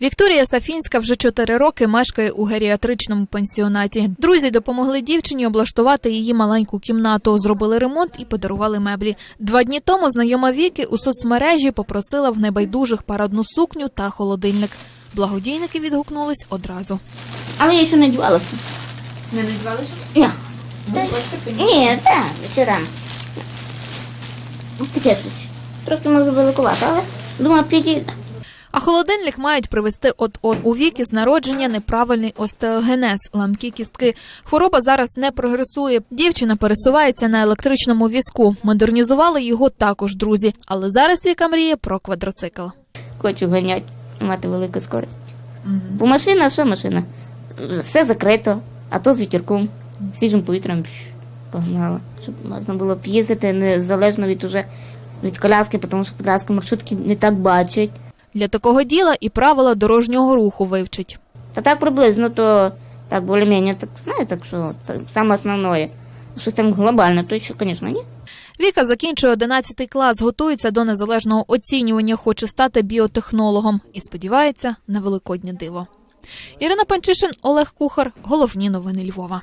Вікторія Сафінська вже чотири роки мешкає у геріатричному пансіонаті. Друзі допомогли дівчині облаштувати її маленьку кімнату, зробили ремонт і подарували меблі. Два дні тому знайома Віки у соцмережі попросила в небайдужих парадну сукню та холодильник. Благодійники відгукнулись одразу. Але я ще не одягалася. Не надівалися? Ні. Ні, так, ще рано. Таке щось. Трохи може великувато, але думаю, підійде. А холодильник мають привезти от от у віки з народження неправильний остеогенез, ламкі кістки. Хвороба зараз не прогресує. Дівчина пересувається на електричному візку. Модернізували його також друзі. Але зараз Віка мріє про квадроцикл. Хочу ганяти, мати велику скорість. Бо машина, що машина? Все закрито, а то з вітерком, свіжим повітрям погнала. Щоб можна було б їздити незалежно від уже від коляски, тому що коляски маршрутки не так бачать. Для такого діла і правила дорожнього руху вивчить. Та так приблизно, то так більш-менш так знаю, так що так, саме основне. Щось там глобальне, то що, звісно, ні. Віка закінчує 11 клас, готується до незалежного оцінювання, хоче стати біотехнологом і сподівається на великоднє диво. Ірина Панчишин, Олег Кухар. Головні новини Львова.